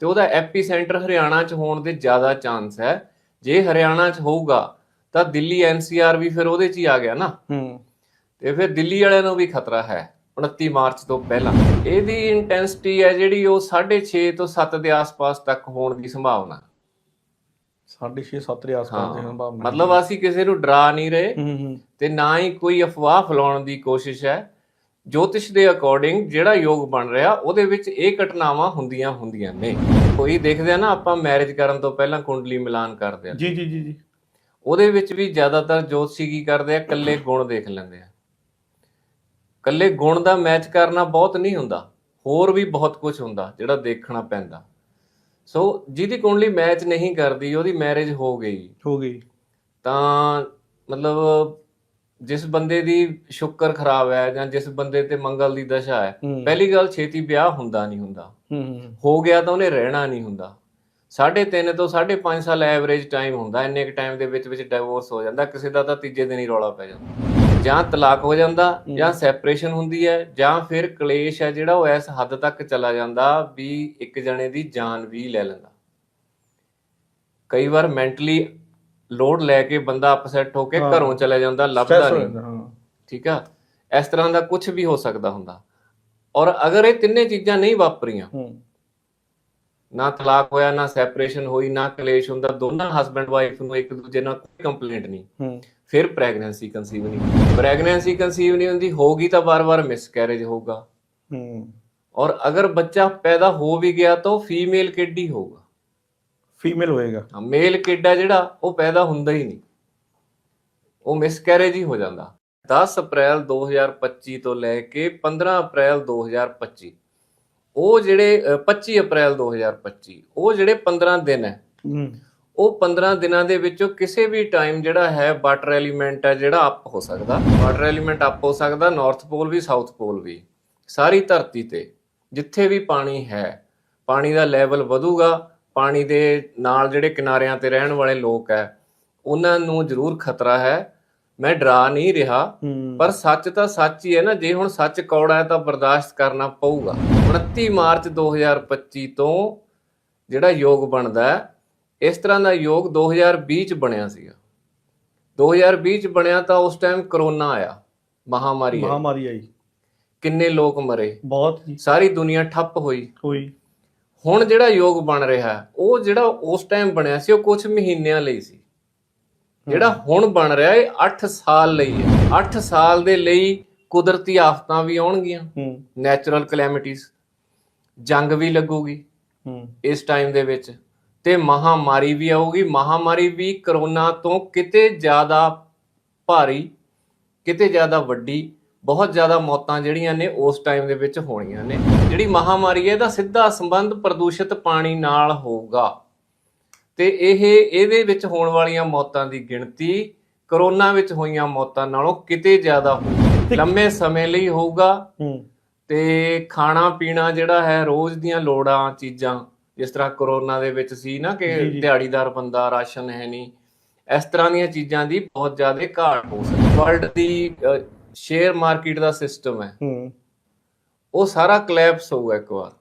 ਤੇ ਉਹਦਾ ਐਪੀਸੈਂਟਰ ਹਰਿਆਣਾ 'ਚ ਹੋਣ ਦੇ ਜ਼ਿਆਦਾ ਚਾਂਸ ਹੈ। ਜੇ ਹਰਿਆਣਾ 'ਚ ਹੋਊਗਾ ਤਾਂ ਦਿੱਲੀ ਐਨਸੀਆਰ ਵੀ ਫਿਰ ਉਹਦੇ 'ਚ ਹੀ ਆ ਗਿਆ ਨਾ। ਹੂੰ। ਤੇ ਫਿਰ ਦਿੱਲੀ ਵਾਲਿਆਂ ਨੂੰ ਵੀ ਖਤਰਾ ਹੈ 29 ਮਾਰਚ ਤੋਂ ਪਹਿਲਾਂ। ਇਹਦੀ ਇੰਟੈਂਸਿਟੀ ਹੈ ਜਿਹੜੀ ਉਹ 6.5 ਤੋਂ 7 ਦੇ ਆਸ-ਪਾਸ ਤੱਕ ਹੋਣ ਦੀ ਸੰਭਾਵਨਾ। 6.5 7 ਦੇ ਆਸ-ਪਾਸ ਦੇ ਸੰਭਾਵਨਾ ਮਤਲਬ ਅਸੀਂ ਕਿਸੇ ਨੂੰ ਡਰਾ ਨਹੀਂ ਰਹੇ ਤੇ ਨਾ ਹੀ ਕੋਈ ਅਫਵਾਹ ਫੈਲਾਉਣ ਦੀ ਕੋਸ਼ਿਸ਼ ਹੈ। ਜੋਤਿਸ਼ ਦੇ ਅਕੋਰਡਿੰਗ ਜਿਹੜਾ ਯੋਗ ਬਣ ਰਿਹਾ ਉਹਦੇ ਵਿੱਚ ਇਹ ਘਟਨਾਵਾਂ ਹੁੰਦੀਆਂ ਹੁੰਦੀਆਂ ਨੇ। ਕੋਈ ਦੇਖਦੇ ਆ ਨਾ ਆਪਾਂ ਮੈਰਿਜ ਕਰਨ ਤੋਂ ਪਹਿਲਾਂ ਕੁੰਡਲੀ ਮਿਲਾਨ ਕਰਦੇ ਆ। ਜੀ ਜੀ ਜੀ ਜੀ। ਉਹਦੇ ਵਿੱਚ ਵੀ ਜ਼ਿਆਦਾਤਰ ਜੋਤਸ਼ੀ ਕੀ ਕਰਦੇ ਆ? ਕੱਲੇ ਗੁਣ ਦੇਖ ਲੈਂਦੇ ਆ। ਕੱਲੇ ਗੁਣ ਦਾ ਮੈਚ ਕਰਨਾ ਬਹੁਤ ਨਹੀਂ ਹੁੰਦਾ। ਹੋਰ ਵੀ ਬਹੁਤ ਕੁਝ ਹੁੰਦਾ ਜਿਹੜਾ ਦੇਖਣਾ ਪੈਂਦਾ। ਸੋ ਜਿਹਦੀ ਕੁੰਡਲੀ ਮੈਚ ਨਹੀਂ ਕਰਦੀ ਉਹਦੀ ਮੈਰਿਜ ਹੋ ਗਈ। ਹੋ ਗਈ। ਤਾਂ ਮਤਲਬ ਜਿਸ ਬੰਦੇ ਦੀ ਸ਼ੁੱਕਰ ਖਰਾਬ ਹੈ ਜਾਂ ਜਿਸ ਬੰਦੇ ਤੇ ਮੰਗਲ ਦੀ ਦਸ਼ਾ ਹੈ ਪਹਿਲੀ ਗੱਲ ਛੇਤੀ ਵਿਆਹ ਹੁੰਦਾ ਨਹੀਂ ਹੁੰਦਾ। ਹੂੰ ਗਿਆ ਤਾਂ ਉਹਨੇ ਰਹਿਣਾ ਨਹੀਂ ਹੁੰਦਾ। ਸਾਢੇ ਤਿੰਨ ਤੋਂ ਸਾਢੇ ਪੰਜ ਸਾਲ ਐਵਰੇਜ ਟਾਈਮ ਹੁੰਦਾ ਇੰਨੇ ਕ ਟਾਈਮ ਦੇ ਵਿੱਚ ਵਿੱਚ ਡਿਵੋਰਸ ਹੋ ਜਾਂਦਾ ਕਿਸੇ ਦਾ ਤਾਂ ਤੀਜੇ ਦਿਨ ਹੀ ਰੌਲਾ ਪੈ ਜਾਂਦਾ। ਜਾਂ ਤਲਾਕ ਹੋ ਜਾਂਦਾ ਜਾਂ ਸੈਪਰੇਸ਼ਨ ਹੁੰਦੀ ਹੈ ਜਾਂ ਫਿਰ ਕਲੇਸ਼ ਹੈ ਜਿਹੜਾ ਉਹ ਇਸ ਹੱਦ ਤੱਕ ਚਲਾ ਜਾਂਦਾ ਵੀ ਇੱਕ ਜਣੇ ਦੀ ਜਾਨ ਵੀ ਲੈ ਲੈਂਦਾ। ਕਈ ਵਾਰ ਮੈਂਟਲੀ ਲੋਡ ਲੈ ਕੇ ਬੰਦਾ ਅਪਸੈਟ ਹੋ ਕੇ। ਘਰੋਂ ਚਲਾ ਜਾਂਦਾ ਲੱਭਦਾ ਨਹੀਂ। ਠੀਕ ਆ? ਇਸ ਤਰ੍ਹਾਂ ਦਾ ਕੁਝ ਵੀ ਹੋ ਸਕਦਾ ਹੁੰਦਾ। ਔਰ ਅਗਰ ਇਹ ਤਿੰਨੇ ਚੀਜ਼ਾਂ ਨਹੀਂ ਵਾਪਰੀਆਂ ਨਾ ਤਲਾਕ ਹੋਇਆ ਨਾ ਸੈਪਰੇਸ਼ਨ ਹੋਈ ਨਾ ਕਲੇਸ਼ ਹੁੰਦਾ ਦੋਨਾਂ ਹਸਬੰਡ ਵਾਈਫ ਨੂੰ ਇੱਕ ਦੂਜੇ ਨਾਲ ਕੋਈ ਕੰਪਲੇਂਟ ਨਹੀਂ। ਫਿਰ ਪ੍ਰੈਗਨੈਂਸੀ ਕਨਸੀਵ ਨਹੀਂ। ਪ੍ਰੈਗਨੈਂਸੀ ਕਨਸੀਵ ਨਹੀਂ ਹੁੰਦੀ ਹੋਗੀ ਤਾਂ ਵਾਰ-ਵਾਰ ਮਿਸਕੈਰੇਜ ਹੋਊਗਾ। ਹੂੰ। ਔਰ ਅਗਰ ਬੱਚਾ ਪੈਦਾ ਹੋ ਵੀ ਗਿਆ ਤਾਂ ਉਹ ਫੀਮੇਲ ਕਿਡ ਹੋਊਗਾ? ਫੀਮੇਲ ਹੋਏਗਾ। ਮੇਲ ਕਿਡ ਆ ਜਿਹੜਾ ਉਹ ਪੈਦਾ ਹੁੰਦਾ ਹੀ ਨਹੀਂ। ਉਹ ਮਿਸਕੈਰੇਜ ਹੀ ਹੋ ਜਾਂਦਾ। 10 ਅਪ੍ਰੈਲ 2025 ਤੋਂ ਲੈ ਕੇ 15 ਅਪ੍ਰੈਲ 2025 ਉਹ ਜਿਹੜੇ ਅ, 25 ਅਪ੍ਰੈਲ 2025 ਉਹ ਜਿਹੜੇ 15 ਦਿਨ ਹੂੰ ਉਹ 15 ਦਿਨਾਂ ਦੇ ਵਿੱਚੋਂ ਕਿਸੇ ਵੀ ਟਾਈਮ ਜਿਹੜਾ ਹੈ ਵਾਟਰ ਐਲੀਮੈਂਟ ਹੈ ਜਿਹੜਾ ਅਪ ਹੋ ਸਕਦਾ। ਵਾਟਰ ਐਲੀਮੈਂਟ ਅਪ ਹੋ ਸਕਦਾ ਨਾਰਥ ਪੋਲ ਵੀ ਸਾਊਥ ਪੋਲ ਵੀ। ਸਾਰੀ ਧਰਤੀ ਤੇ ਜਿੱਥੇ ਵੀ ਪਾਣੀ ਹੈ ਪਾਣੀ ਦਾ ਲੈਵਲ ਵਧੂਗਾ ਪਾਣੀ ਦੇ ਨਾਲ ਜਿਹੜੇ ਕਿਨਾਰਿਆਂ ਤੇ ਰਹਿਣ ਵਾਲੇ ਲੋਕ ਹੈ ਉਹਨਾਂ ਨੂੰ ਜ਼ਰੂਰ ਖਤਰਾ ਹੈ। ਮੈਂ ਡਰਾ ਨਹੀਂ ਰਿਹਾ ਪਰ ਸੱਚ ਤਾਂ ਸੱਚ ਹੀ ਹੈ ਨਾ ਜੇ ਹੁਣ ਸੱਚ ਕੌੜਾ ਹੈ ਤਾਂ ਬਰਦਾਸ਼ਤ ਕਰਨਾ ਪਊਗਾ। 29 ਮਾਰਚ 2025 ਤੋਂ ਜਿਹੜਾ ਯੋਗ ਬਣਦਾ ਇਸ ਤਰ੍ਹਾਂ ਦਾ ਯੋਗ 2020 ਚ ਬਣਿਆ ਸੀਗਾ। 2020 ਚ ਬਣਿਆ ਤਾਂ ਉਸ ਟਾਈਮ ਕਰੋਨਾ ਆਇਆ ਮਹਾਮਾਰੀ ਆਈ। ਮਹਾਮਾਰੀ ਆਈ। ਕਿੰਨੇ ਲੋਕ ਮਰੇ? ਬਹੁਤ ਸਾਰੀ ਦੁਨੀਆ ਠੱਪ ਹੋਈ। ਹੋਈ। ਹੁਣ ਜਿਹੜਾ ਯੋਗ ਬਣ ਰਿਹਾ ਉਹ ਜਿਹੜਾ ਉਸ ਟਾਈਮ ਬਣਿਆ ਸੀ ਉਹ ਕੁਝ ਮਹੀਨਿਆਂ ਲਈ ਸੀ। ਜਿਹੜਾ ਹੁਣ ਬਣ ਰਿਹਾ ਇਹ 8 ਸਾਲ ਲਈ ਹੈ। 8 ਸਾਲ ਦੇ ਲਈ ਕੁਦਰਤੀ ਆਫਤਾਂ ਵੀ ਆਉਣਗੀਆਂ। ਨੈਚੁਰਲ ਕਲੈਮਿਟੀਜ਼ ਜੰਗ ਵੀ ਲੱਗੂਗੀ। ਇਸ ਟਾਈਮ ਦੇ ਵਿੱਚ ਤੇ ਮਹਾਮਾਰੀ ਵੀ ਆਊਗੀ। ਮਹਾਮਾਰੀ ਵੀ ਕਰੋਨਾ ਤੋਂ ਕਿਤੇ ਜ਼ਿਆਦਾ ਭਾਰੀ ਕਿਤੇ ਜ਼ਿਆਦਾ ਵੱਡੀ ਬਹੁਤ ਜ਼ਿਆਦਾ ਮੌਤਾਂ ਜਿਹੜੀਆਂ ਨੇ ਉਸ ਟਾਈਮ ਦੇ ਵਿੱਚ ਹੋਣੀਆਂ ਨੇ। ਜਿਹੜੀ ਮਹਾਮਾਰੀ ਹੈ ਇਹਦਾ ਸਿੱਧਾ ਸੰਬੰਧ ਪ੍ਰਦੂਸ਼ਿਤ ਪਾਣੀ ਨਾਲ ਹੋਊਗਾ। ਤੇ ਇਹ ਇਹਦੇ ਵਿੱਚ ਹੋਣ ਵਾਲੀਆਂ ਮੌਤਾਂ ਦੀ ਗਿਣਤੀ ਕਰੋਨਾ ਵਿੱਚ ਹੋਈਆਂ ਮੌਤਾਂ ਨਾਲੋਂ ਕਿਤੇ ਜ਼ਿਆਦਾ ਹੋਊਗੀ। ਲੰਮੇ ਸਮੇਂ ਲਈ ਹੋਊਗਾ। ਤੇ ਖਾਣਾ ਪੀਣਾ ਜਿਹੜਾ ਹੈ ਰੋਜ਼ ਦੀਆਂ ਲੋੜਾਂ ਚੀਜ਼ਾਂ ਜਿਸ ਤਰ੍ਹਾਂ ਕਰੋਨਾ ਦੇ ਵਿੱਚ ਸੀ ਨਾ ਕਿ। ਦਿਹਾੜੀਦਾਰ ਬੰਦਾ ਰਾਸ਼ਨ ਹੈ ਨਹੀਂ ਇਸ ਤਰ੍ਹਾਂ ਦੀਆਂ ਚੀਜ਼ਾਂ ਦੀ ਬਹੁਤ ਜ਼ਿਆਦਾ ਘਾਟ ਹੋ ਸਕਦੀ ਵਰਲਡ ਦੀ ਸ਼ੇਅਰ ਮਾਰਕੀਟ ਦਾ ਸਿਸਟਮ ਹੈ। ਹੂੰ। ਉਹ ਸਾਰਾ ਕਲੈਪਸ ਹੋਊਗਾ ਇੱਕ ਵਾਰ।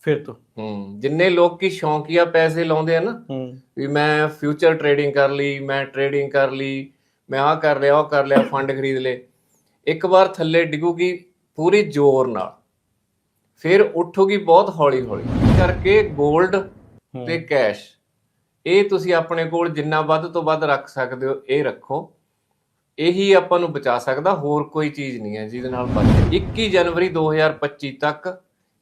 ਫਿਰ ਤੋਂ। ਹੂੰ। ਜਿੰਨੇ ਲੋਕੀ ਸ਼ੌਂਕੀਆ ਪੈਸੇ ਲਾਉਂਦੇ ਆ ਨਾ ਹੂੰ। ਵੀ ਮੈਂ ਫਿਊਚਰ ਟਰੇਡਿੰਗ ਕਰ ਲਈ ਮੈਂ ਟਰੇਡਿੰਗ ਕਰ ਲਈ ਮੈਂ ਆਹ ਕਰ ਲਿਆ ਉਹ ਕਰ ਲਿਆ ਫੰਡ ਖਰੀਦ ਲਏ। ਇੱਕ ਵਾਰ ਥੱਲੇ ਡਿੱਗੂਗੀ ਪੂਰੀ ਜ਼ੋਰ ਨਾਲ। ਫਿਰ ਉੱਠੂਗੀ ਬਹੁਤ ਹੌਲੀ ਹੌਲੀ ਕਰਕੇ 골ਡ। ਤੇ ਕੈਸ਼ ਇਹ ਤੁਸੀਂ ਆਪਣੇ ਕੋਲ ਜਿੰਨਾ ਵੱਧ ਤੋਂ ਵੱਧ ਰੱਖ ਸਕਦੇ ਹੋ ਇਹ ਰੱਖੋ। ਇਹੀ ਆਪਾਂ ਨੂੰ ਬਚਾ ਸਕਦਾ ਹੋਰ ਕੋਈ ਚੀਜ਼ ਨਹੀਂ ਹੈ ਜਿਹਦੇ ਨਾਲ ਬਚ 21 ਜਨਵਰੀ 2025 ਤੱਕ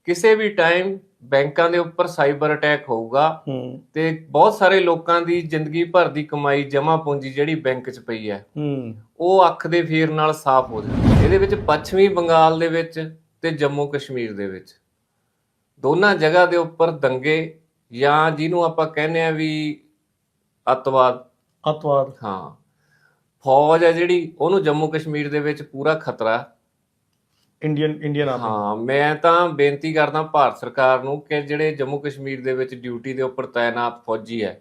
ਕਿਸੇ ਵੀ ਟਾਈਮ ਬੈਂਕਾਂ ਦੇ ਉੱਪਰ ਸਾਈਬਰ ਅਟੈਕ ਹੋਊਗਾ ਤੇ ਬਹੁਤ ਸਾਰੇ ਲੋਕਾਂ ਦੀ ਜ਼ਿੰਦਗੀ ਭਰ ਦੀ ਕਮਾਈ ਜਮ੍ਹਾਂ ਪੂੰਜੀ ਜਿਹੜੀ ਬੈਂਕ 'ਚ ਪਈ ਹੈ ਹੂੰ। ਉਹ ਅੱਖ ਦੇ ਫੇਰ ਨਾਲ ਸਾਫ਼ ਹੋ ਜਾਂਦੀ ਇਹਦੇ ਵਿੱਚ ਪੱਛਮੀ ਬੰਗਾਲ ਦੇ ਵਿੱਚ ਤੇ ਜੰਮੂ ਕਸ਼ਮੀਰ ਦੇ ਵਿੱਚ। ਦੋਨਾਂ ਜਗ੍ਹਾ ਦੇ ਉੱਪਰ ਦੰਗੇ ਜਾਂ ਜਿਹਨੂੰ ਆਪਾਂ ਕਹਿੰਦੇ ਆ ਵੀ ਅੱਤਵਾਦ। ਅਤਵਾਦ। ਹਾਂ। ਫੌਜ ਹੈ ਜਿਹੜੀ ਉਹਨੂੰ ਜੰਮੂ ਕਸ਼ਮੀਰ ਦੇ ਵਿੱਚ ਪੂਰਾ ਖਤਰਾ। Indian Indian army. ਹਾਂ ਮੈਂ ਤਾਂ ਬੇਨਤੀ ਕਰਦਾ ਭਾਰਤ ਸਰਕਾਰ ਨੂੰ ਕਿ ਜਿਹੜੇ ਜੰਮੂ ਕਸ਼ਮੀਰ ਦੇ ਵਿੱਚ ਡਿਊਟੀ ਦੇ ਉੱਪਰ ਤਾਇਨਾਤ ਫੌਜੀ ਹੈ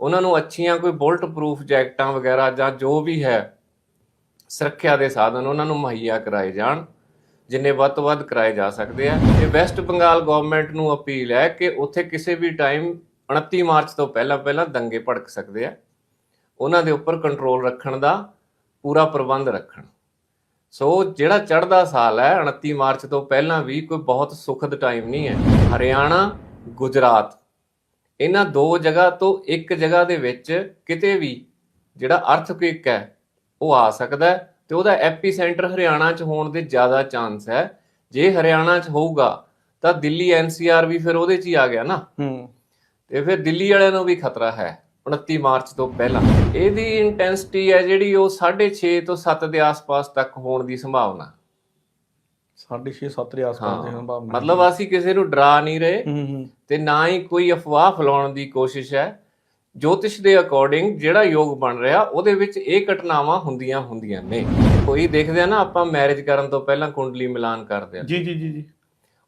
ਉਹਨਾਂ ਨੂੰ ਅੱਛੀਆਂ ਕੋਈ ਬੁਲਟ ਪ੍ਰੂਫ ਜੈਕਟਾਂ ਵਗੈਰਾ ਜਾਂ ਜੋ ਵੀ ਹੈ ਸੁਰੱਖਿਆ ਦੇ ਸਾਧਨ ਉਹਨਾਂ ਨੂੰ ਮੁਹੱਈਆ ਕਰਾਏ ਜਾਣ ਜਿੰਨੇ ਵੱਧ ਤੋਂ ਵੱਧ ਕਰਾਏ ਜਾ ਸਕਦੇ ਆ। ਤੇ ਵੈਸਟ ਬੰਗਾਲ ਗਵਰਨਮੈਂਟ ਨੂੰ ਅਪੀਲ ਹੈ ਕਿ ਉੱਥੇ ਕਿਸੇ ਵੀ ਟਾਈਮ 29 ਮਾਰਚ ਤੋਂ ਪਹਿਲਾਂ ਪਹਿਲਾਂ ਦੰਗੇ ਭੜਕ ਸਕਦੇ ਆ। ਉਹਨਾਂ ਦੇ ਉੱਪਰ ਕੰਟਰੋਲ ਰੱਖਣ ਦਾ ਪੂਰਾ ਪ੍ਰਬੰਧ ਰੱਖਣ। ਸੋ ਜਿਹੜਾ ਚੜ੍ਹਦਾ ਸਾਲ ਹੈ 29 ਮਾਰਚ ਤੋਂ ਪਹਿਲਾਂ ਵੀ ਕੋਈ ਬਹੁਤ ਸੁਖਦ ਟਾਈਮ ਨਹੀਂ ਹੈ। ਹਰਿਆਣਾ ਗੁਜਰਾਤ। ਇਹਨਾਂ ਦੋ ਜਗ੍ਹਾ ਤੋਂ ਇੱਕ ਜਗ੍ਹਾ ਦੇ ਵਿੱਚ ਕਿਤੇ ਵੀ ਜਿਹੜਾ ਅਰਥਕੁਇਕ ਹੈ ਉਹ ਆ ਸਕਦਾ ਹੈ ਤੇ ਉਹਦਾ ਐਪੀਸੈਂਟਰ ਹਰਿਆਣਾ 'ਚ ਹੋਣ ਦੇ ਜ਼ਿਆਦਾ ਚਾਂਸ ਹੈ। ਜੇ ਹਰਿਆਣਾ 'ਚ ਹੋਊਗਾ ਤਾਂ ਦਿੱਲੀ ਐਨਸੀਆਰ ਵੀ ਫਿਰ ਉਹਦੇ 'ਚ ਹੀ ਆ ਗਿਆ ਨਾ। ਹੂੰ। ਤੇ ਫਿਰ ਦਿੱਲੀ ਵਾਲਿਆਂ ਨੂੰ ਵੀ ਖਤਰਾ ਹੈ। 29 ਮਾਰਚ ਤੋਂ ਪਹਿਲਾਂ। ਇਹਦੀ ਇੰਟੈਂਸਿਟੀ ਹੈ ਜਿਹੜੀ ਉਹ 6.5 ਤੋਂ 7 ਦੇ ਆਸ-ਪਾਸ ਤੱਕ ਹੋਣ ਦੀ ਸੰਭਾਵਨਾ। 6.5 7 ਦੇ ਆਸ-ਪਾਸ ਦੀ ਸੰਭਾਵਨਾ ਮਤਲਬ ਅਸੀਂ ਕਿਸੇ ਨੂੰ ਡਰਾ ਨਹੀਂ ਰਹੇ ਤੇ ਨਾ ਹੀ ਕੋਈ ਅਫਵਾਹ ਫੈਲਾਉਣ ਦੀ ਕੋਸ਼ਿਸ਼ ਹੈ। ਜੋਤਿਸ਼ ਦੇ ਅਕੋਰਡਿੰਗ ਜਿਹੜਾ ਯੋਗ ਬਣ ਰਿਹਾ ਉਹਦੇ ਵਿੱਚ ਇਹ ਘਟਨਾਵਾਂ ਹੁੰਦੀਆਂ ਹੁੰਦੀਆਂ ਨੇ। ਕੋਈ ਦੇਖਦੇ ਆ ਨਾ ਆਪਾਂ ਮੈਰਿਜ ਕਰਨ ਤੋਂ ਪਹਿਲਾਂ ਕੁੰਡਲੀ ਮਿਲਾਨ ਕਰਦੇ ਆ। ਜੀ ਜੀ ਜੀ ਜੀ।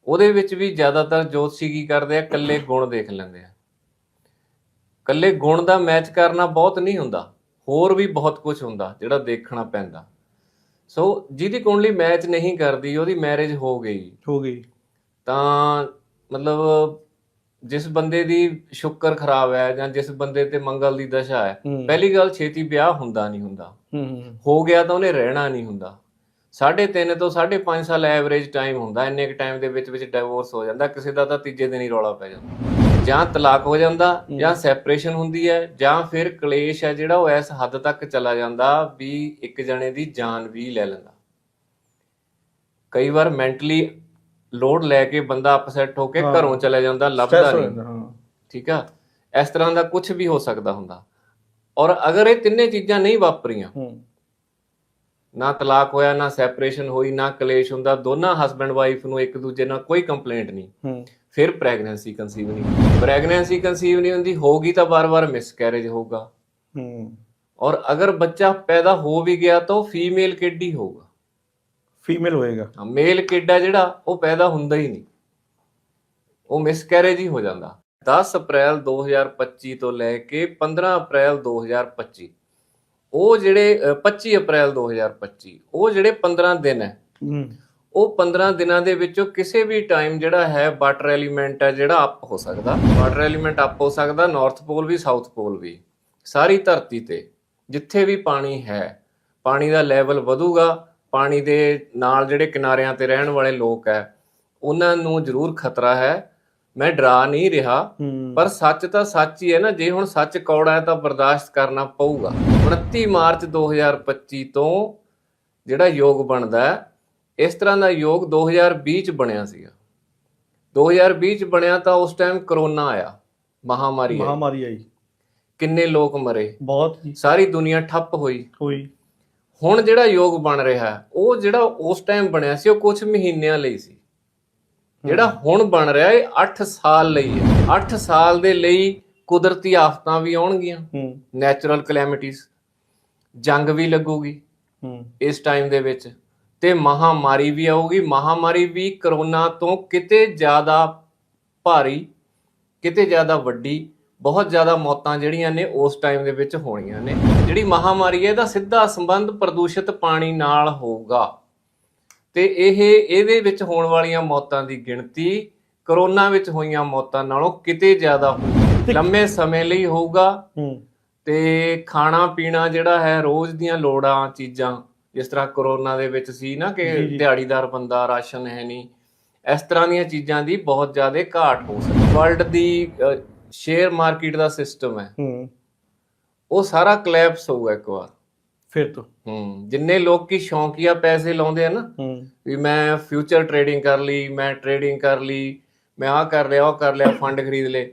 ਉਹਦੇ ਵਿੱਚ ਵੀ ਜ਼ਿਆਦਾਤਰ ਜੋਤਸ਼ੀ ਕੀ ਕਰਦੇ ਆ? ਕੱਲੇ ਗੁਣ ਦੇਖ ਲੈਂਦੇ ਆ। ਕੱਲੇ ਗੁਣ ਦਾ ਮੈਚ ਕਰਨਾ ਬਹੁਤ ਨਹੀਂ ਹੁੰਦਾ ਹੋਰ ਵੀ ਬਹੁਤ ਕੁਝ ਹੁੰਦਾ ਜਿਹੜਾ ਦੇਖਣਾ ਪੈਂਦਾ। ਸੋ ਜਿਹਦੀ ਕੁੰਡਲੀ ਮੈਚ ਨਹੀਂ ਕਰਦੀ ਉਹਦੀ ਮੈਰਿਜ ਹੋ ਗਈ। ਹੋ ਗਈ। ਤਾਂ ਮਤਲਬ ਜਿਸ ਬੰਦੇ ਦੀ ਸ਼ੁੱਕਰ ਖਰਾਬ ਹੈ ਜਾਂ ਜਿਸ ਬੰਦੇ ਤੇ ਮੰਗਲ ਦੀ ਦਸ਼ਾ ਹੈ ਪਹਿਲੀ ਗੱਲ ਛੇਤੀ ਵਿਆਹ ਹੁੰਦਾ ਨਹੀਂ ਹੁੰਦਾ। ਹੋ ਗਿਆ ਤਾਂ ਉਹਨੇ ਰਹਿਣਾ ਨਹੀਂ ਹੁੰਦਾ। 3.5 ਤੋਂ 5.5 ਸਾਲ ਐਵਰੇਜ ਟਾਈਮ ਹੁੰਦਾ ਇੰਨੇ ਕੁ ਟਾਈਮ ਦੇ ਵਿੱਚ ਵਿੱਚ ਡਿਵੋਰਸ ਹੋ ਜਾਂਦਾ ਕਿਸੇ ਦਾ ਤਾਂ ਤੀਜੇ ਦਿਨ ਹੀ ਰੌਲਾ ਪੈ ਜਾਂਦਾ। ਜਾਂ ਤਲਾਕ ਹੋ ਜਾਂਦਾ ਜਾਂ ਸੈਪਰੇਸ਼ਨ ਹੁੰਦੀ ਹੈ ਜਾਂ ਫਿਰ ਕਲੇਸ਼ ਹੈ ਜਿਹੜਾ ਉਹ ਇਸ ਹੱਦ ਤੱਕ ਚਲਾ ਜਾਂਦਾ ਵੀ ਇੱਕ ਜਣੇ ਦੀ ਜਾਨ ਵੀ ਲੈ ਲੈਂਦਾ। ਕਈ ਵਾਰ ਮੈਂਟਲੀ ਲੋਡ ਲੈ ਕੇ ਬੰਦਾ ਅਪਸੈਟ ਹੋ ਕੇ। ਘਰੋਂ ਚਲਾ ਜਾਂਦਾ ਲੱਭਦਾ ਨਹੀਂ। ਠੀਕ ਆ? ਇਸ ਤਰ੍ਹਾਂ ਦਾ ਕੁਝ ਵੀ ਹੋ ਸਕਦਾ ਹੁੰਦਾ। ਔਰ ਅਗਰ ਇਹ ਤਿੰਨੇ ਚੀਜ਼ਾਂ ਨਹੀਂ ਵਾਪਰੀਆਂ ਨਾ ਤਲਾਕ ਹੋਇਆ ਨਾ ਸੈਪਰੇਸ਼ਨ ਹੋਈ ਨਾ ਕਲੇਸ਼ ਹੁੰਦਾ ਦੋਨਾਂ ਹਸਬੰਡ ਵਾਈਫ ਨੂੰ ਇੱਕ ਦੂਜੇ ਨਾਲ ਕੋਈ ਕੰਪਲੇਂਟ ਨਹੀਂ। ਫਿਰ ਪ੍ਰੈਗਨੈਂਸੀ ਕਨਸੀਵ ਨਹੀਂ ਪ੍ਰੈਗਨੈਂਸੀ ਕਨਸੀਵ ਨਹੀਂ ਹੁੰਦੀ ਹੋਗੀ ਤਾਂ ਵਾਰ-ਵਾਰ ਮਿਸਕੈਰੇਜ ਹੋਊਗਾ। ਹੂੰ। ਔਰ ਅਗਰ ਬੱਚਾ ਪੈਦਾ ਹੋ ਵੀ ਗਿਆ ਤਾਂ ਉਹ ਫੀਮੇਲ ਕਿਡ ਹੀ ਹੋਊਗਾ। ਫੀਮੇਲ ਹੋਏਗਾ। ਮੇਲ ਕਿਡ ਆ ਜਿਹੜਾ ਉਹ ਪੈਦਾ ਹੁੰਦਾ ਹੀ ਨਹੀਂ। ਉਹ ਮਿਸਕੈਰੇਜ ਹੀ ਹੋ ਜਾਂਦਾ। 10 ਅਪ੍ਰੈਲ 2025 ਤੋਂ ਲੈ ਕੇ 15 ਅਪ੍ਰੈਲ 2025 ਉਹ ਜਿਹੜੇ ਅ, 25 ਅਪ੍ਰੈਲ 2025 ਉਹ ਜਿਹੜੇ 15 ਦਿਨ ਹੈ ਹੂੰ। ਉਹ 15 ਦਿਨਾਂ ਦੇ ਵਿੱਚੋਂ ਕਿਸੇ ਵੀ ਟਾਈਮ ਜਿਹੜਾ ਹੈ ਵਾਟਰ ਐਲੀਮੈਂਟ ਹੈ ਜਿਹੜਾ ਅਪ ਹੋ ਸਕਦਾ। ਵਾਟਰ ਐਲੀਮੈਂਟ ਅਪ ਹੋ ਸਕਦਾ ਨਾਰਥ ਪੋਲ ਵੀ ਸਾਊਥ ਪੋਲ ਵੀ। ਸਾਰੀ ਧਰਤੀ ਤੇ ਜਿੱਥੇ ਵੀ ਪਾਣੀ ਹੈ ਪਾਣੀ ਦਾ ਲੈਵਲ ਵਧੂਗਾ ਪਾਣੀ ਦੇ ਨਾਲ ਜਿਹੜੇ ਕਿਨਾਰਿਆਂ ਤੇ ਰਹਿਣ ਵਾਲੇ ਲੋਕ ਹੈ ਉਹਨਾਂ ਨੂੰ ਜ਼ਰੂਰ ਖਤਰਾ ਹੈ। ਮੈਂ ਡਰਾ ਨਹੀਂ ਰਿਹਾ ਪਰ ਸੱਚ ਤਾਂ ਸੱਚ ਹੀ ਹੈ ਨਾ ਜੇ ਹੁਣ ਸੱਚ ਕੌੜਾ ਹੈ ਤਾਂ ਬਰਦਾਸ਼ਤ ਕਰਨਾ ਪਊਗਾ। 29 ਮਾਰਚ 2025 ਤੋਂ ਜਿਹੜਾ ਯੋਗ ਬਣਦਾ ਹੈ ਇਸ ਤਰ੍ਹਾਂ ਦਾ ਯੋਗ 2020 ਚ ਬਣਿਆ ਸੀਗਾ। 2020 ਚ ਬਣਿਆ ਤਾਂ ਉਸ ਟਾਈਮ ਕਰੋਨਾ ਆਇਆ ਮਹਾਮਾਰੀ ਆਈ। ਮਹਾਮਾਰੀ ਆਈ। ਕਿੰਨੇ ਲੋਕ ਮਰੇ। ਬਹੁਤ ਜੀ। ਸਾਰੀ ਦੁਨੀਆ ਠੱਪ ਹੋਈ। ਹੋਈ। ਹੁਣ ਜਿਹੜਾ ਯੋਗ ਬਣ ਰਿਹਾ ਹੈ, ਉਹ ਜਿਹੜਾ ਉਸ ਟਾਈਮ ਬਣਿਆ ਸੀ ਉਹ ਕੁਝ ਮਹੀਨਿਆਂ ਲਈ ਸੀ। ਜਿਹੜਾ ਹੁਣ ਬਣ ਰਿਹਾ ਹੈ 8 ਸਾਲ ਲਈ ਹੈ। 8 ਸਾਲ ਦੇ ਲਈ ਕੁਦਰਤੀ ਆਫਤਾਂ ਵੀ ਆਉਣਗੀਆਂ। ਹੂੰ ਨੈਚੁਰਲ ਕਲੈਮਿਟੀਜ਼ ਜੰਗ ਵੀ ਲੱਗੂਗੀ। ਹੂੰ ਇਸ ਟਾਈਮ ਦੇ ਵਿੱਚ। ਤੇ ਮਹਾਮਾਰੀ ਵੀ ਆਊਗੀ। ਮਹਾਮਾਰੀ ਵੀ ਕਰੋਨਾ ਤੋਂ ਕਿਤੇ ਜ਼ਿਆਦਾ ਭਾਰੀ ਕਿਤੇ ਜ਼ਿਆਦਾ ਵੱਡੀ ਬਹੁਤ ਜ਼ਿਆਦਾ ਮੌਤਾਂ ਜਿਹੜੀਆਂ ਨੇ ਉਸ ਟਾਈਮ ਦੇ ਵਿੱਚ ਹੋਣੀਆਂ ਨੇ। ਜਿਹੜੀ ਮਹਾਮਾਰੀ ਹੈ ਇਹਦਾ ਸਿੱਧਾ ਸੰਬੰਧ ਪ੍ਰਦੂਸ਼ਿਤ ਪਾਣੀ ਨਾਲ ਹੋਊਗਾ। ਤੇ ਇਹ ਇਹਦੇ ਵਿੱਚ ਹੋਣ ਵਾਲੀਆਂ ਮੌਤਾਂ ਦੀ ਗਿਣਤੀ ਕਰੋਨਾ ਵਿੱਚ ਹੋਈਆਂ ਮੌਤਾਂ ਨਾਲੋਂ ਕਿਤੇ ਜ਼ਿਆਦਾ ਹੋਊਗੀ। ਲੰਮੇ ਸਮੇਂ ਲਈ ਹੋਊਗਾ। ਤੇ ਖਾਣਾ ਪੀਣਾ ਜਿਹੜਾ ਹੈ ਰੋਜ਼ ਦੀਆਂ ਲੋੜਾਂ ਚੀਜ਼ਾਂ ਜਿਸ ਤਰ੍ਹਾਂ ਕਰੋਨਾ ਦੇ ਵਿੱਚ ਸੀ ਨਾ ਕਿ। ਦਿਹਾੜੀਦਾਰ ਬੰਦਾ ਰਾਸ਼ਨ ਹੈ ਨਹੀਂ। ਇਸ ਤਰ੍ਹਾਂ ਦੀਆਂ ਚੀਜ਼ਾਂ ਦੀ ਬਹੁਤ ਜ਼ਿਆਦਾ ਘਾਟ ਹੋ ਸਕਦੀ ਵਰਲਡ ਦੀ ਸ਼ੇਅਰ ਮਾਰਕੀਟ ਦਾ ਸਿਸਟਮ ਹੈ। ਹੂੰ। ਉਹ ਸਾਰਾ ਕਲੈਪਸ ਹੋਊਗਾ ਇੱਕ ਵਾਰ। ਫਿਰ ਤੋਂ। ਹੂੰ। ਜਿੰਨੇ ਲੋਕ ਕੀ ਸ਼ੌਂਕੀਆ ਪੈਸੇ ਲਾਉਂਦੇ ਆ ਨਾ ਵੀ ਮੈਂ ਫਿਊਚਰ ਟਰੇਡਿੰਗ ਕਰ ਲਈ ਮੈਂ ਟਰੇਡਿੰਗ ਕਰ ਲਈ ਮੈਂ ਆਹ ਕਰ ਲਿਆ ਉਹ ਕਰ ਲਿਆ ਫੰਡ ਖਰੀਦ ਲਏ।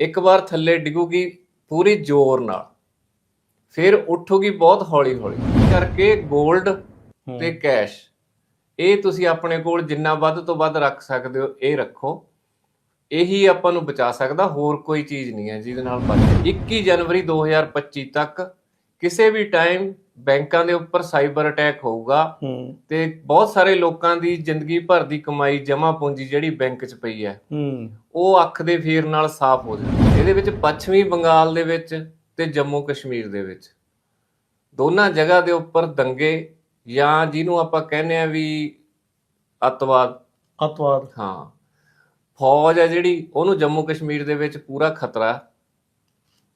ਇੱਕ ਵਾਰ ਥੱਲੇ ਡਿੱਗੂਗੀ ਪੂਰੀ ਜ਼ੋਰ ਨਾਲ। ਫਿਰ ਉੱਠੂਗੀ ਬਹੁਤ ਹੌਲੀ ਹੌਲੀ ਕਰਕੇ 골ਡ। ਤੇ ਕੈਸ਼ ਇਹ ਤੁਸੀਂ ਆਪਣੇ ਕੋਲ ਜਿੰਨਾ ਵੱਧ ਤੋਂ ਵੱਧ ਰੱਖ ਸਕਦੇ ਹੋ ਇਹ ਰੱਖੋ। ਇਹੀ ਆਪਾਂ ਨੂੰ ਬਚਾ ਸਕਦਾ ਹੋਰ ਕੋਈ ਚੀਜ਼ ਨਹੀਂ ਹੈ ਜਿਹਦੇ ਨਾਲ ਬਚ 21 ਜਨਵਰੀ 2025 ਤੱਕ ਕਿਸੇ ਵੀ ਟਾਈਮ ਬੈਂਕਾਂ ਦੇ ਉੱਪਰ ਸਾਈਬਰ ਅਟੈਕ ਹੋਊਗਾ ਤੇ ਬਹੁਤ ਸਾਰੇ ਲੋਕਾਂ ਦੀ ਜ਼ਿੰਦਗੀ ਭਰ ਦੀ ਕਮਾਈ ਜਮ੍ਹਾਂ ਪੂੰਜੀ ਜਿਹੜੀ ਬੈਂਕ 'ਚ ਪਈ ਹੈ ਉਹ ਅੱਖ ਦੇ ਫੇਰ ਨਾਲ ਸਾਫ਼ ਹੋ ਜਾਂਦੀ ਇਹਦੇ ਵਿੱਚ ਪੱਛਮੀ ਬੰਗਾਲ ਦੇ ਵਿੱਚ ਤੇ ਜੰਮੂ ਕਸ਼ਮੀਰ ਦੇ ਵਿੱਚ। ਦੋਨਾਂ ਜਗ੍ਹਾ ਦੇ ਉੱਪਰ ਦੰਗੇ ਜਾਂ ਜਿਹਨੂੰ ਆਪਾਂ ਕਹਿੰਦੇ ਆ ਵੀ ਅੱਤਵਾਦ। ਅਤਵਾਦ। ਹਾਂ। ਫੌਜ ਹੈ ਜਿਹੜੀ ਉਹਨੂੰ ਜੰਮੂ ਕਸ਼ਮੀਰ ਦੇ ਵਿੱਚ ਪੂਰਾ ਖਤਰਾ।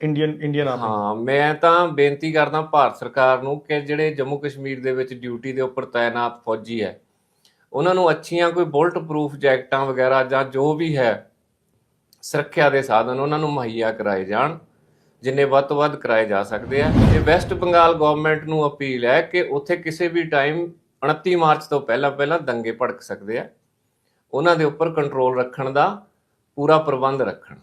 Indian Indian army. ਹਾਂ ਮੈਂ ਤਾਂ ਬੇਨਤੀ ਕਰਦਾ ਭਾਰਤ ਸਰਕਾਰ ਨੂੰ ਕਿ ਜਿਹੜੇ ਜੰਮੂ ਕਸ਼ਮੀਰ ਦੇ ਵਿੱਚ ਡਿਊਟੀ ਦੇ ਉੱਪਰ ਤਾਇਨਾਤ ਫੌਜੀ ਹੈ ਉਹਨਾਂ ਨੂੰ ਅੱਛੀਆਂ ਕੋਈ ਬੁਲਟ ਪ੍ਰੂਫ ਜੈਕਟਾਂ ਵਗੈਰਾ ਜਾਂ ਜੋ ਵੀ ਹੈ ਸੁਰੱਖਿਆ ਦੇ ਸਾਧਨ ਉਹਨਾਂ ਨੂੰ ਮੁਹੱਈਆ ਕਰਾਏ ਜਾਣ। ਜਿੰਨੇ ਵੱਧ ਤੋਂ ਵੱਧ ਕਰਾਏ ਜਾ ਸਕਦੇ ਆ। ਤੇ ਵੈਸਟ ਬੰਗਾਲ ਗਵਰਨਮੈਂਟ ਨੂੰ ਅਪੀਲ ਹੈ ਕਿ ਉੱਥੇ ਕਿਸੇ ਵੀ ਟਾਈਮ 29 ਮਾਰਚ ਤੋਂ ਪਹਿਲਾਂ ਪਹਿਲਾਂ ਦੰਗੇ ਭੜਕ ਸਕਦੇ ਆ। ਉਹਨਾਂ ਦੇ ਉੱਪਰ ਕੰਟਰੋਲ ਰੱਖਣ ਦਾ ਪੂਰਾ ਪ੍ਰਬੰਧ ਰੱਖਣ।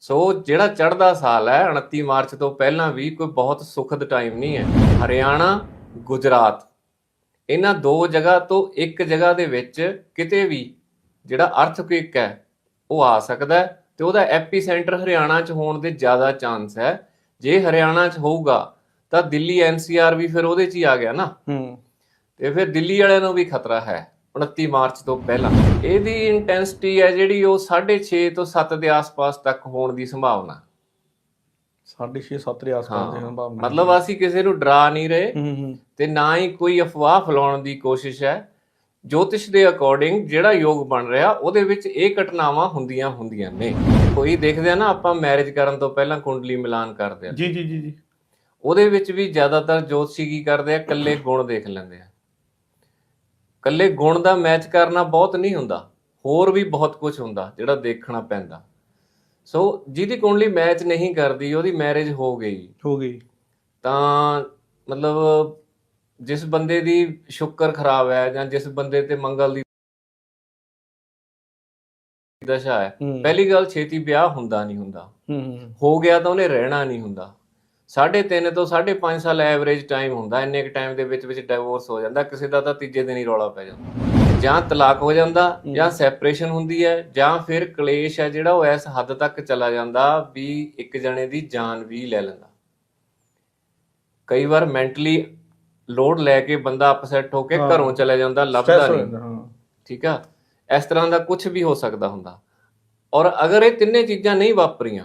ਸੋ ਜਿਹੜਾ ਚੜ੍ਹਦਾ ਸਾਲ ਹੈ 29 ਮਾਰਚ ਤੋਂ ਪਹਿਲਾਂ ਵੀ ਕੋਈ ਬਹੁਤ ਸੁਖਦ ਟਾਈਮ ਨਹੀਂ ਹੈ। ਹਰਿਆਣਾ, ਗੁਜਰਾਤ, ਇਹਨਾਂ ਦੋ ਜਗ੍ਹਾ ਤੋਂ ਇੱਕ ਜਗ੍ਹਾ ਦੇ ਵਿੱਚ ਕਿਤੇ ਵੀ ਜਿਹੜਾ ਅਰਥਕੁਇਕ ਹੈ, ਉਹ ਆ ਸਕਦਾ ਹੈ। ਤੇ ਉਹਦਾ ਐਪੀਸੈਂਟਰ ਹਰਿਆਣਾ 'ਚ ਹੋਣ ਦੇ ਜ਼ਿਆਦਾ ਚਾਂਸ ਹੈ। ਜੇ ਹਰਿਆਣਾ 'ਚ ਹੋਊਗਾ ਤਾਂ ਦਿੱਲੀ ਐਨਸੀਆਰ ਵੀ ਫਿਰ ਉਹਦੇ 'ਚ ਹੀ ਆ ਗਿਆ ਨਾ। ਹੂੰ। ਤੇ ਫਿਰ ਦਿੱਲੀ ਵਾਲਿਆਂ ਨੂੰ ਵੀ ਖਤਰਾ ਹੈ 29 ਮਾਰਚ ਤੋਂ ਪਹਿਲਾਂ। ਇਹਦੀ ਇੰਟੈਂਸਿਟੀ ਹੈ ਜਿਹੜੀ ਉਹ 6.5 ਤੋਂ 7 ਦੇ ਆਸ-ਪਾਸ ਤੱਕ ਹੋਣ ਦੀ ਸੰਭਾਵਨਾ। 6.5 7 ਦੇ ਆਸ-ਪਾਸ ਦੀ ਸੰਭਾਵਨਾ। ਮਤਲਬ ਅਸੀਂ ਕਿਸੇ ਨੂੰ ਡਰਾ ਨਹੀਂ ਰਹੇ ਤੇ ਨਾ ਹੀ ਕੋਈ ਅਫਵਾਹ ਫੈਲਾਉਣ ਦੀ ਕੋਸ਼ਿਸ਼ ਹੈ। ਜੋਤਿਸ਼ ਦੇ ਅਕੋਰਡਿੰਗ ਜਿਹੜਾ ਯੋਗ ਬਣ ਰਿਹਾ ਉਹਦੇ ਵਿੱਚ ਇਹ ਘਟਨਾਵਾਂ ਹੁੰਦੀਆਂ ਹੁੰਦੀਆਂ ਨੇ। ਕੋਈ ਦੇਖਦੇ ਆ ਨਾ ਆਪਾਂ ਮੈਰਿਜ ਕਰਨ ਤੋਂ ਪਹਿਲਾਂ ਕੁੰਡਲੀ ਮਿਲਾਨ ਕਰਦੇ ਆ। ਜੀ ਜੀ ਜੀ ਜੀ। ਉਹਦੇ ਵਿੱਚ ਵੀ ਜ਼ਿਆਦਾਤਰ ਜੋਤਸ਼ੀ ਕੀ ਕਰਦੇ ਆ? ਕੱਲੇ ਗੁਣ ਦੇਖ ਲੈਂਦੇ ਆ। ਕੱਲੇ ਗੁਣ ਦਾ ਮੈਚ ਕਰਨਾ ਬਹੁਤ ਨਹੀਂ ਹੁੰਦਾ। ਹੋਰ ਵੀ ਬਹੁਤ ਕੁਝ ਹੁੰਦਾ ਜਿਹੜਾ ਦੇਖਣਾ ਪੈਂਦਾ। ਸੋ ਜਿਹਦੀ ਕੁੰਡਲੀ ਮੈਚ ਨਹੀਂ ਕਰਦੀ ਉਹਦੀ ਮੈਰਿਜ ਹੋ ਗਈ। ਹੋ ਗਈ। ਤਾਂ ਮਤਲਬ ਜਿਸ ਬੰਦੇ ਦੀ ਸ਼ੁੱਕਰ ਖਰਾਬ ਹੈ ਜਾਂ ਜਿਸ ਬੰਦੇ ਤੇ ਮੰਗਲ ਦੀ ਦਸ਼ਾ ਹੈ ਪਹਿਲੀ ਗੱਲ ਛੇਤੀ ਵਿਆਹ ਹੁੰਦਾ ਨਹੀਂ ਹੁੰਦਾ। ਹੂੰ। ਗਿਆ ਤਾਂ ਉਹਨੇ ਰਹਿਣਾ ਨਹੀਂ ਹੁੰਦਾ। ਸਾਢੇ ਤਿੰਨ ਤੋਂ ਸਾਢੇ ਪੰਜ ਸਾਲ ਐਵਰੇਜ ਟਾਈਮ ਹੁੰਦਾ ਇੰਨੇ ਕ ਟਾਈਮ ਦੇ ਵਿੱਚ ਵਿੱਚ ਡਿਵੋਰਸ ਹੋ ਜਾਂਦਾ ਕਿਸੇ ਦਾ ਤਾਂ ਤੀਜੇ ਦਿਨ ਹੀ ਰੌਲਾ ਪੈ ਜਾਂਦਾ। ਜਾਂ ਤਲਾਕ ਹੋ ਜਾਂਦਾ ਜਾਂ ਸੈਪਰੇਸ਼ਨ ਹੁੰਦੀ ਹੈ ਜਾਂ ਫਿਰ ਕਲੇਸ਼ ਹੈ ਜਿਹੜਾ ਉਹ ਇਸ ਹੱਦ ਤੱਕ ਚਲਾ ਜਾਂਦਾ ਵੀ ਇੱਕ ਜਣੇ ਦੀ ਜਾਨ ਵੀ ਲੈ ਲੈਂਦਾ। ਕਈ ਵਾਰ ਮੈਂਟਲੀ ਲੋਡ ਲੈ ਕੇ ਬੰਦਾ ਅਪਸੈਟ ਹੋ ਕੇ। ਘਰੋਂ ਚਲਾ ਜਾਂਦਾ ਲੱਭਦਾ ਨਹੀਂ। ਠੀਕ ਆ? ਇਸ ਤਰ੍ਹਾਂ ਦਾ ਕੁਝ ਵੀ ਹੋ ਸਕਦਾ ਹੁੰਦਾ। ਔਰ ਅਗਰ ਇਹ ਤਿੰਨੇ ਚੀਜ਼ਾਂ ਨਹੀਂ ਵਾਪਰੀਆਂ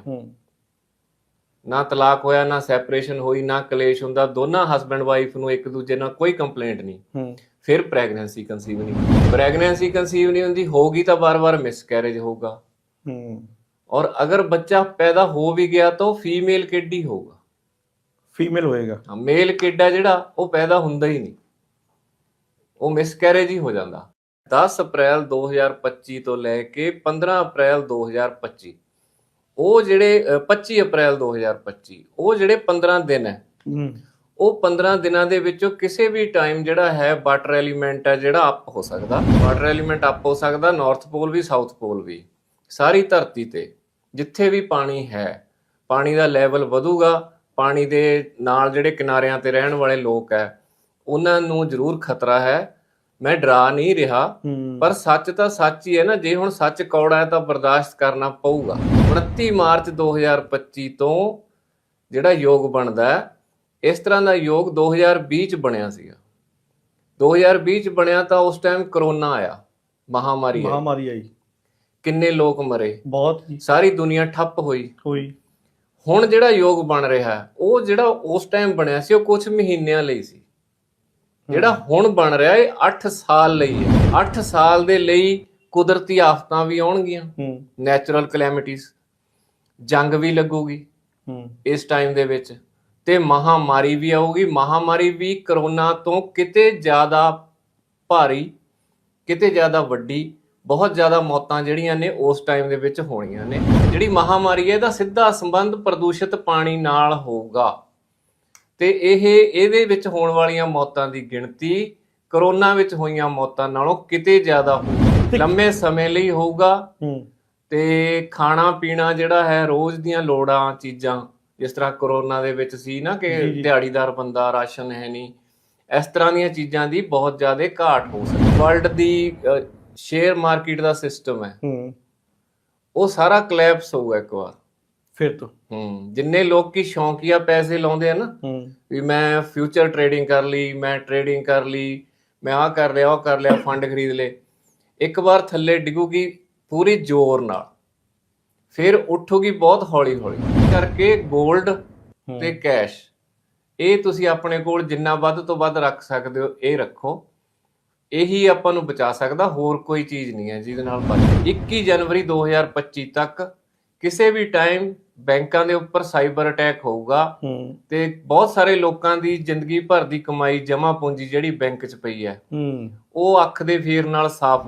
ਨਾ ਤਲਾਕ ਹੋਇਆ ਨਾ ਸੈਪਰੇਸ਼ਨ ਹੋਈ ਨਾ ਕਲੇਸ਼ ਹੁੰਦਾ ਦੋਨਾਂ ਹਸਬੰਡ ਵਾਈਫ ਨੂੰ ਇੱਕ ਦੂਜੇ ਨਾਲ ਕੋਈ ਕੰਪਲੇਂਟ ਨਹੀਂ। ਫਿਰ ਪ੍ਰੈਗਨੈਂਸੀ ਕਨਸੀਵ ਨਹੀਂ। ਪ੍ਰੈਗਨੈਂਸੀ ਕਨਸੀਵ ਨਹੀਂ ਹੁੰਦੀ ਹੋਗੀ ਤਾਂ ਵਾਰ-ਵਾਰ ਮਿਸਕੈਰੇਜ ਹੋਊਗਾ। ਹੂੰ। ਔਰ ਅਗਰ ਬੱਚਾ ਪੈਦਾ ਹੋ ਵੀ ਗਿਆ ਤਾਂ ਫੀਮੇਲ ਕਿਡ ਹੋਊਗਾ? ਫੀਮੇਲ ਹੋਏਗਾ। ਮੇਲ ਕਿਡ ਹੈ ਜਿਹੜਾ ਉਹ ਪੈਦਾ ਹੁੰਦਾ ਹੀ ਨਹੀਂ। ਉਹ ਮਿਸਕੈਰੇਜ ਹੀ ਹੋ ਜਾਂਦਾ। 10 ਅਪ੍ਰੈਲ 2025 ਤੋਂ ਲੈ ਕੇ 15 ਅਪ੍ਰੈਲ 2025 ਉਹ ਜਿਹੜੇ ਅ, 25 ਅਪ੍ਰੈਲ 2025 ਉਹ ਜਿਹੜੇ 15 ਦਿਨ ਹੈ ਹੂੰ। ਉਹ 15 ਦਿਨਾਂ ਦੇ ਵਿੱਚੋਂ ਕਿਸੇ ਵੀ ਟਾਈਮ ਜਿਹੜਾ ਹੈ ਵਾਟਰ ਐਲੀਮੈਂਟ ਹੈ ਜਿਹੜਾ ਅਪ ਹੋ ਸਕਦਾ। ਵਾਟਰ ਐਲੀਮੈਂਟ ਅਪ ਹੋ ਸਕਦਾ ਨਾਰਥ ਪੋਲ ਵੀ ਸਾਊਥ ਪੋਲ ਵੀ। ਸਾਰੀ ਧਰਤੀ ਤੇ ਜਿੱਥੇ ਵੀ ਪਾਣੀ ਹੈ ਪਾਣੀ ਦਾ ਲੈਵਲ ਵਧੂਗਾ ਪਾਣੀ ਦੇ ਨਾਲ ਜਿਹੜੇ ਕਿਨਾਰਿਆਂ ਤੇ ਰਹਿਣ ਵਾਲੇ ਲੋਕ ਹੈ ਉਹਨਾਂ ਨੂੰ ਜ਼ਰੂਰ ਖਤਰਾ ਹੈ। ਮੈਂ ਡਰਾ ਨਹੀਂ ਰਿਹਾ ਪਰ ਸੱਚ ਤਾਂ ਸੱਚ ਹੀ ਹੈ ਨਾ ਜੇ ਹੁਣ ਸੱਚ ਕੌੜਾ ਹੈ ਤਾਂ ਬਰਦਾਸ਼ਤ ਕਰਨਾ ਪਊਗਾ। 29 ਮਾਰਚ 2025 ਤੋਂ ਜਿਹੜਾ ਯੋਗ ਬਣਦਾ ਹੈ ਇਸ ਤਰ੍ਹਾਂ ਦਾ ਯੋਗ 2020 ਚ ਬਣਿਆ ਸੀਗਾ। 2020 ਚ ਬਣਿਆ ਤਾਂ ਉਸ ਟਾਈਮ ਕਰੋਨਾ ਆਇਆ ਮਹਾਮਾਰੀ ਆਈ। ਮਹਾਮਾਰੀ ਆਈ। ਕਿੰਨੇ ਲੋਕ ਮਰੇ? ਬਹੁਤ ਸਾਰੀ ਦੁਨੀਆ ਠੱਪ ਹੋਈ। ਹੋਈ। ਹੁਣ ਜਿਹੜਾ ਯੋਗ ਬਣ ਰਿਹਾ ਉਹ ਜਿਹੜਾ ਉਸ ਟਾਈਮ ਬਣਿਆ ਸੀ ਉਹ ਕੁਝ ਮਹੀਨਿਆਂ ਲਈ ਸੀ। ਜਿਹੜਾ ਹੁਣ ਬਣ ਰਿਹਾ ਇਹ 8 ਸਾਲ ਲਈ ਹੈ। 8 ਸਾਲ ਦੇ ਲਈ ਕੁਦਰਤੀ ਆਫਤਾਂ ਵੀ ਆਉਣਗੀਆਂ। ਨੈਚੁਰਲ ਕਲੈਮਿਟੀਜ਼ ਜੰਗ ਵੀ ਲੱਗੂਗੀ ਇਸ ਟਾਈਮ ਦੇ ਵਿੱਚ। ਤੇ ਮਹਾਮਾਰੀ ਵੀ ਆਊਗੀ। ਮਹਾਮਾਰੀ ਵੀ ਕਰੋਨਾ ਤੋਂ ਕਿਤੇ ਜ਼ਿਆਦਾ ਭਾਰੀ ਕਿਤੇ ਜ਼ਿਆਦਾ ਵੱਡੀ ਬਹੁਤ ਜ਼ਿਆਦਾ ਮੌਤਾਂ ਜਿਹੜੀਆਂ ਨੇ ਉਸ ਟਾਈਮ ਦੇ ਵਿੱਚ ਹੋਣੀਆਂ ਨੇ। ਜਿਹੜੀ ਮਹਾਮਾਰੀ ਹੈ ਇਹਦਾ ਸਿੱਧਾ ਸੰਬੰਧ ਪ੍ਰਦੂਸ਼ਿਤ ਪਾਣੀ ਨਾਲ ਹੋਊਗਾ। ਤੇ ਇਹ ਇਹਦੇ ਵਿੱਚ ਹੋਣ ਵਾਲੀਆਂ ਮੌਤਾਂ ਦੀ ਗਿਣਤੀ ਕਰੋਨਾ ਵਿੱਚ ਹੋਈਆਂ ਮੌਤਾਂ ਨਾਲੋਂ ਕਿਤੇ ਜ਼ਿਆਦਾ ਹੋਊਗੀ ਲੰਮੇ ਸਮੇਂ ਲਈ ਹੋਊਗਾ। ਤੇ ਖਾਣਾ ਪੀਣਾ ਜਿਹੜਾ ਹੈ ਰੋਜ਼ ਦੀਆਂ ਲੋੜਾਂ ਚੀਜ਼ਾਂ ਜਿਸ ਤਰ੍ਹਾਂ ਕਰੋਨਾ ਦੇ ਵਿੱਚ ਸੀ ਨਾ ਕਿ। ਦਿਹਾੜੀਦਾਰ ਬੰਦਾ ਰਾਸ਼ਨ ਹੈ ਨਹੀਂ ਇਸ ਤਰ੍ਹਾਂ ਦੀਆਂ ਚੀਜ਼ਾਂ ਦੀ ਬਹੁਤ ਜ਼ਿਆਦਾ ਘਾਟ ਹੋ ਸਕਦੀ। ਵਰਲਡ ਦੀ ਸ਼ੇਅਰ ਮਾਰਕੀਟ ਦਾ ਸਿਸਟਮ ਹੈ। ਹੂੰ। ਉਹ ਸਾਰਾ ਕਲੈਪਸ ਹੋਊਗਾ ਇੱਕ ਵਾਰ। ਫਿਰ ਤੋਂ। ਹੂੰ ਜਿੰਨੇ ਲੋਕ ਕੀ ਸ਼ੌਂਕੀਆ ਪੈਸੇ ਲਾਉਂਦੇ ਆ ਨਾ ਹੂੰ। ਵੀ ਮੈਂ ਫਿਊਚਰ ਟਰੇਡਿੰਗ ਕਰ ਲਈ ਮੈਂ ਟਰੇਡਿੰਗ ਕਰ ਲਈ ਮੈਂ ਆਹ ਕਰ ਲਿਆ ਉਹ ਕਰ ਲਿਆ ਫੰਡ ਖਰੀਦ ਲਏ। ਇੱਕ ਵਾਰ ਥੱਲੇ ਡਿੱਗੂਗੀ ਪੂਰੀ ਜ਼ੋਰ ਨਾਲ। ਫਿਰ ਉੱਠੂਗੀ ਬਹੁਤ ਹੌਲੀ ਹੌਲੀ ਕਰਕੇ 골ਡ। ਤੇ ਕੈਸ਼ ਇਹ ਤੁਸੀਂ ਆਪਣੇ ਕੋਲ ਜਿੰਨਾ ਵੱਧ ਤੋਂ ਵੱਧ ਰੱਖ ਸਕਦੇ ਹੋ ਇਹ ਰੱਖੋ। ਇਹੀ ਆਪਾਂ ਨੂੰ ਬਚਾ ਸਕਦਾ ਹੋਰ ਕੋਈ ਚੀਜ਼ ਨਹੀਂ ਹੈ ਜਿਹਦੇ ਨਾਲ ਬਚ 21 ਜਨਵਰੀ 2025 ਤੱਕ ਕਿਸੇ ਵੀ ਟਾਈਮ ਬੈਂਕਾਂ ਦੇ ਉੱਪਰ ਸਾਈਬਰ ਅਟੈਕ ਹੋਊਗਾ ਤੇ ਬਹੁਤ ਸਾਰੇ ਲੋਕਾਂ ਦੀ ਜ਼ਿੰਦਗੀ ਭਰ ਦੀ ਕਮਾਈ ਜਮ੍ਹਾਂ ਪੂੰਜੀ ਜਿਹੜੀ ਬੈਂਕ 'ਚ ਪਈ ਹੈ ਉਹ ਅੱਖ ਦੇ ਫੇਰ ਨਾਲ ਸਾਫ਼